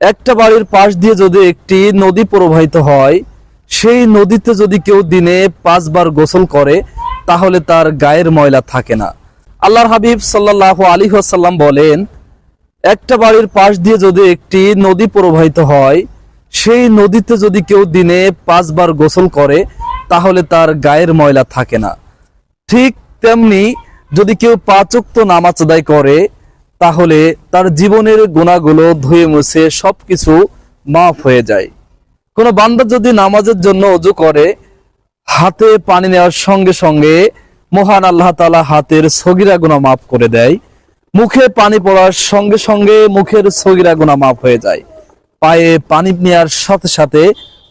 একটা বাড়ির পাশ দিয়ে যদি একটি নদী প্রবাহিত হয়, সেই নদীতে যদি কেউ দিনে পাঁচবার গোসল করে, তাহলে তার গায়ের ময়লা থাকে না। আল্লাহর হাবিব সাল্লাহ আলী সাল্লাম বলেন, একটা বাড়ির পাশ দিয়ে যদি একটি নদী প্রবাহিত হয়, সেই নদীতে যদি কেউ দিনে পাঁচবার গোসল করে, তাহলে তার গায়ের ময়লা থাকে না। ঠিক তেমনি যদি কেউ পাঁচক্ত নামাজ আদায় করে তাহলে তার জীবনের গুণাগুলো ধুয়ে মুছে সবকিছু মাফ হয়ে যায়। কোনো বান্দা যদি নামাজের জন্য অজু করে, হাতে পানি নেওয়ার সঙ্গে সঙ্গে মহান আল্লাহ তালা হাতের সগিরা গুণা মাফ করে দেয়। মুখে পানি পড়ার সঙ্গে সঙ্গে মুখের সগিরা গুণা মাফ হয়ে যায়। পায়ে পানি নেওয়ার সাথে সাথে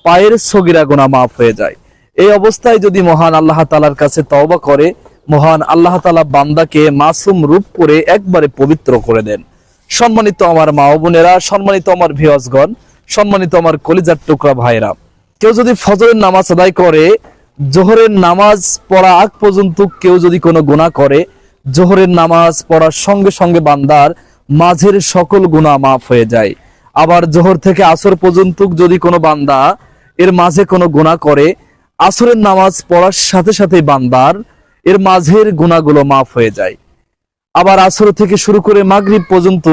পায়ের সগিরা গুণা মাফ হয়ে যায়। এই অবস্থায় যদি মহান আল্লাহ তালার কাছে তওবা করে মহান আল্লাহ তালা বান্দাকে মাসুম রূপ করে একবারে পবিত্র করে দেন। সম্মানিত আমার মা বোনেরা, সম্মানিত আমার ভিওয়াসগণ সম্মানিত আমার কলিজার টুকরা ভাইরা কেউ যদি ফজরের নামাজ আদায় করে, জোহরের নামাজ পড়া আগ পর্যন্ত কেউ যদি কোনো গুনাহ করে, জোহরের নামাজ পড়ার সঙ্গে সঙ্গে বান্দার মাঝের সকল গুনাহ মাফ হয়ে যায়। আবার জোহর থেকে আসর পর্যন্ত যদি কোনো বান্দা এর মাঝে কোনো গুনাহ করে, আসরের নামাজ পড়ার সাথে সাথে বান্দার এর মাঝের গুণাগুলো মাফ হয়ে যায়। আবার আসর থেকে শুরু করে মাগরিব পর্যন্ত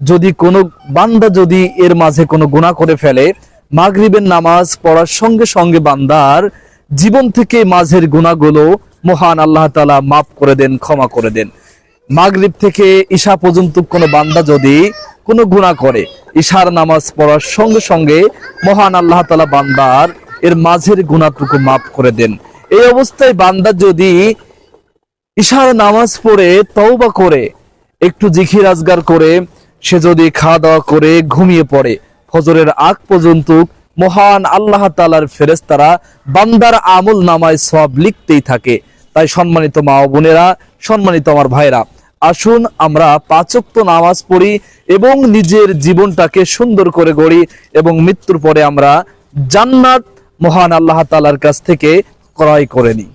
যদি কোনো বান্দা যদি এর মাঝে কোনো গুণা করে ফেলে, মাগরিবের নামাজ পড়ার সঙ্গে সঙ্গে বান্দার জীবন থেকে মাঝের গুণাগুলো মহান আল্লাহ তালা মাফ করে দেন, ক্ষমা করে দেন। মাগরিব থেকে ঈশা পর্যন্ত কোনো বান্দা যদি কোনো গুণা করে, ঈশার নামাজ পড়ার সঙ্গে সঙ্গে মহান আল্লাহ তালা বান্দার এর মাঝের গুণাটুকু মাফ করে দেন। এই অবস্থায় বান্দা যদি ঈশার নামাজ পড়ে, তওবা করে, একটু জিখির আজগার করে, সে যদি খাওয়া দাওয়া করে ঘুমিয়ে পড়ে। ফজরের আগ পর্যন্ত মহান আল্লাহ তালার ফেরেস্তারা বান্দার আমল নামায় সব লিখতেই থাকে। তাই সম্মানিত মা বোনেরা, সম্মানিত আমার ভাইরা আসুন আমরা পাচক্ত নামাজ পড়ি এবং নিজের জীবনটাকে সুন্দর করে গড়ি এবং মৃত্যুর পরে আমরা জান্নাত মহান আল্লাহ তালার কাছ থেকে ক্রয় করে নিই।